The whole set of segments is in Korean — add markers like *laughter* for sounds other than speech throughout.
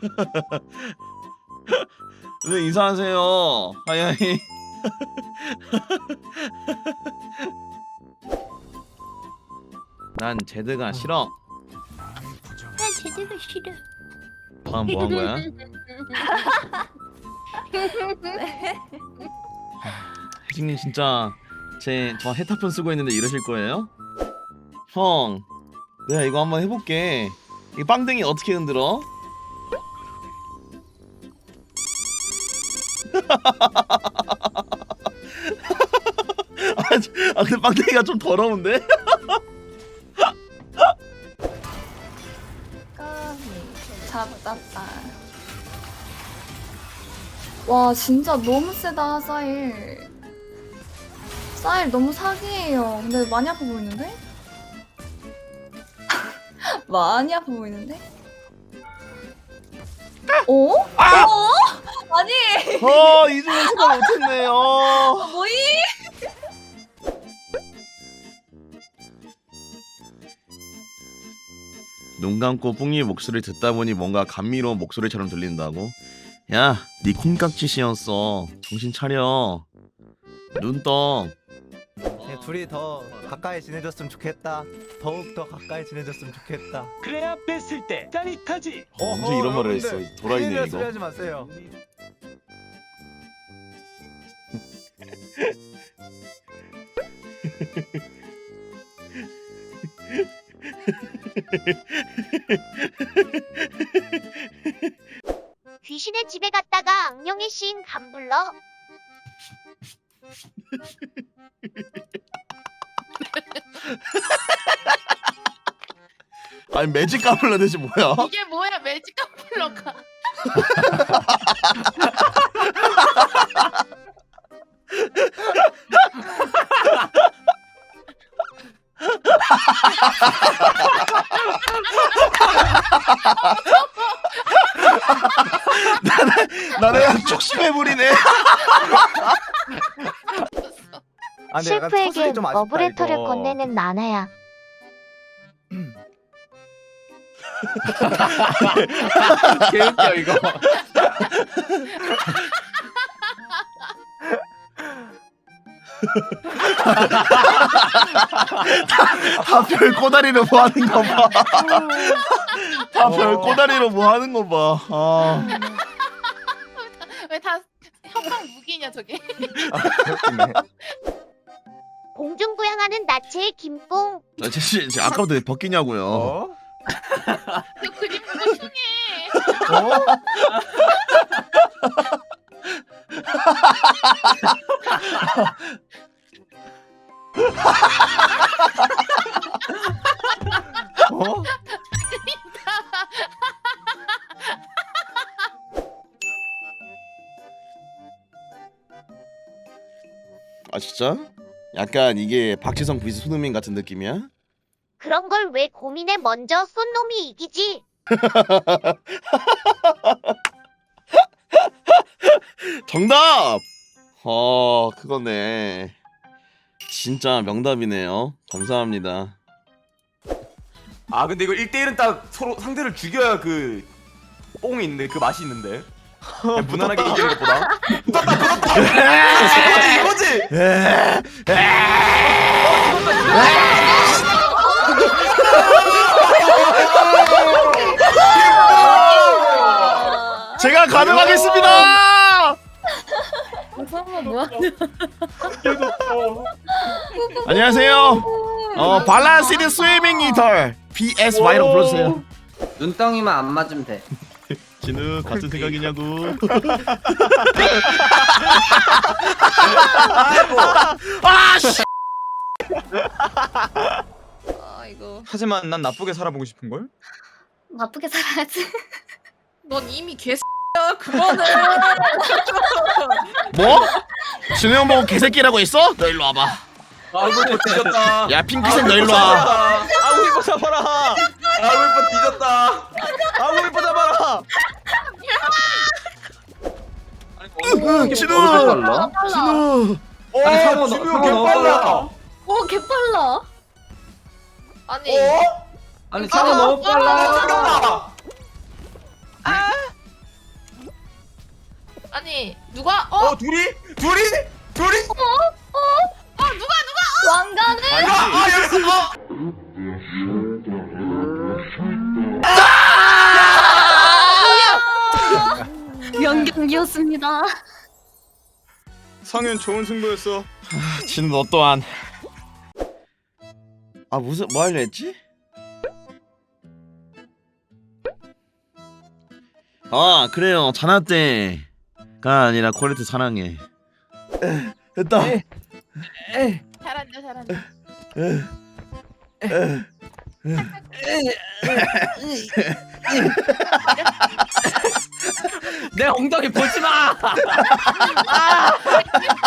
*laughs* 왜 인사하세요? 하이하이. *laughs* 난 제드가 싫어. 난 제대가 싫어. 방금 뭐 한 거야? *laughs* 혜진님 진짜 제저 헤타폰 쓰고 있는데 이러실 거예요? 형, 내가 이거 한번 해볼게. 이 빵댕이 어떻게 흔들어? *laughs* 아, 저- 아 근데 빵댕이가 좀 더러운데? 잡았다. 와 진짜 너무 세다 사일. 사일 너무 사기예요. 근데 많이 아파 보이는데? *laughs* 많이 아파 보이는데? 어? 어? 아니 어, 이 중에 생각 못했네요. 뭐이? 눈 감고 뿡이 목소리 듣다 보니 뭔가 감미로운 목소리처럼 들린다고? 야, 네 콩깍지시였어. 정신 차려. 눈떡. 네, 둘이 더 가까이 지내줬으면 좋겠다. 더욱 더 가까이 지내줬으면 좋겠다. 그래야 뺐을 때 짜릿하지. 언제 이런 말을 했어? 도라이네 큰일 날 이거. 소리 하지 마세요. 귀신의 집에 갔다가 악령의 시인 감불러. *laughs* 아니 매직 까불러 대체 뭐야? 이게 뭐야 매직 컴플러가 *laughs* 나는 그냥 쪽심해 부리네. 아, 근데 약간 실프에게 서술이 좀 아쉽다, 러브레터를 이거. 건네는 나나야. *laughs* 개웃겨 이거. *laughs* *laughs* 다별 꼬다리로 뭐 하는 거 봐. *laughs* 다별 어. 꼬다리로 뭐 하는 거 봐. 아. 왜 다 협박 무기냐 저게 웃기네. 공중부양하는 나체의 김뽕. 나 제, 제 아까부터 왜 벗기냐고요. 어? 저 그림 보고 흉해 *laughs* 어? 어? 아 진짜? 약간 이게 박지성 vs 손흥민 같은 느낌이야? 그런 걸 왜 고민해 먼저 쏜 놈이 이기지. *laughs* 정답! 어 그거네. 진짜 명답이네요. 감사합니다. 아 근데 이거 1대1은 딱 서로 상대를 죽여야 그 뽕이 있는데 그 맛이 있는데. 그냥 무난하게 이기는 것보다. 붙었다 붙었다. 이거지 이거지. 제가 가능하겠습니다. 안녕하세요. 어 발란시드 스위밍 이터 BS Y로 불러주세요. 눈덩이만 안 맞으면 돼. *laughs* 진우 같은 생각이냐고. *laughs* 아 씨. 아 이거 하지만 난 나쁘게 살아보고 싶은 걸. 나쁘게 살아야지. 넌 이미 개X야 그거는 *laughs* 뭐? 진우 형 보고 개새끼라고 했어? 너 일로 와봐. 아이고 뒤졌다. 야 핑크색 너 일로 와. 아이고 이뻐 잡아라. 아이고 이뻐 뒤졌다. 아이고 이뻐 잡아라. 진우. 빨라? 진우. 오 아니, 상어 너- 진우 상어 개 너무 빨라. 빨라. 오 개빨라. 아니 어? 아니 상어 너무 빨라. 잠깐만. 누가? 어? 어 둘이? 둘이? 둘이? 왕관을 아, 아 여기서 어. 연경이었습니다. 성현 좋은 승부였어. 지는 너 또한. 아 무슨 뭐 하려 했지? 아 그래요. 자나 때 가 아니라 퀄리티 사랑해 에, 됐다 잘한다 잘한다. 내 엉덩이 보지 마. 아,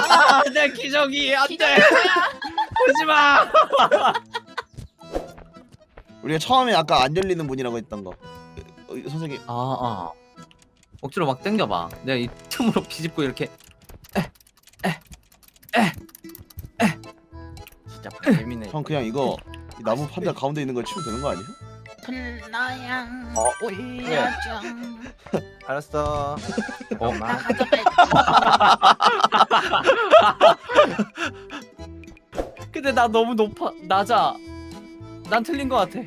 아, 내 기저귀 안 돼. 보지 마. 우리가 처음에 아까 안 열리는 문이라고 했던 거 어, 선생님 아, 아. 억지로 막 당겨봐. 내가 이 틈으로 비집고 이렇게. 에, 에, 에, 에. 진짜 재미네. 형 그냥 이거 이 나무 판자 가운데 있는 거 치면 되는 거 아니야? 불나양 어, 올려줘. 알았어. 어, 나 가져가. *laughs* 근데 나 너무 높아. 낮아. 난 틀린 것 같아.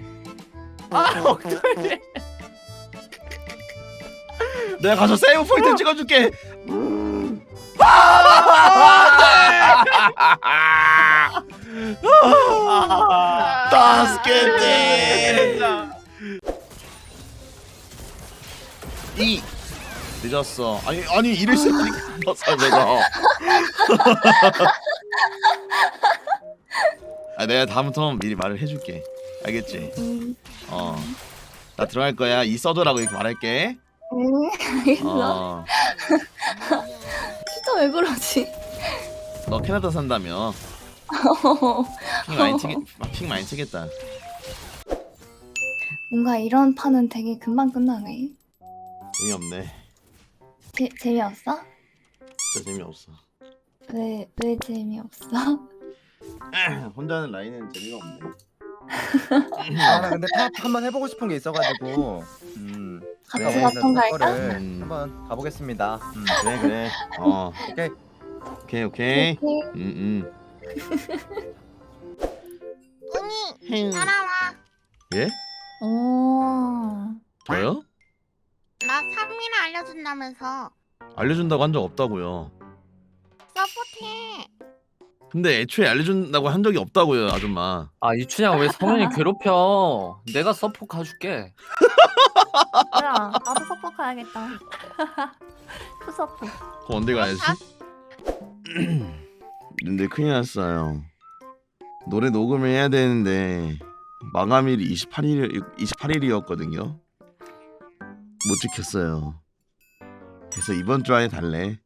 아, 엉덩이. 내가 가서 세이브 포인트 찍어줄게. 따스겠네 이. 늦었어. 아니 아니 이를 쓰니까. 내가 아 내가 다음부터 미리 말을 해줄게. 알겠지? 음, 어 나 들어갈 거야. 이 써줘라고 이렇게 말할게 음, 알겠어. 어너 *laughs* 진짜 왜 그러지? 캐나다 산다며 핑 많이 치겠 핑 많이 치겠다 뭔가 이런 판은 되게 금방 끝나네. 재미없네 재, 재미없어? 진짜 재미없어 왜, 왜 재미없어? *laughs* 혼자 하는 라인은 재미가 없네 *laughs* 아, 나 근데 탑 한번 해보고 싶은 게 있어가지고. 음. 같이 네, 바통 나 갈까? 거를 음. 한번 가보겠습니다. 음. 그래 그래 어 오케이. 오케이 오케이 오케이. 음음 뿡이 따라와. 예? 오. 저요? 나 3미를 알려준다면서. 알려준다고 한 적 없다고요 서포트해. 근데 애초에 알려준다고 한 적이 없다고요 아줌마 아, 이춘향 왜 성현이 괴롭혀? 내가 서포 가줄게. 뭐야, 나도 서포 가야겠다. *laughs* 푸서포. 그럼 언제 가야지? *clears throat* 근데 큰일 났어요 노래 녹음을 해야 되는데 마감일이 28일 28일이었거든요 못 지켰어요 그래서 이번 주 안에 달래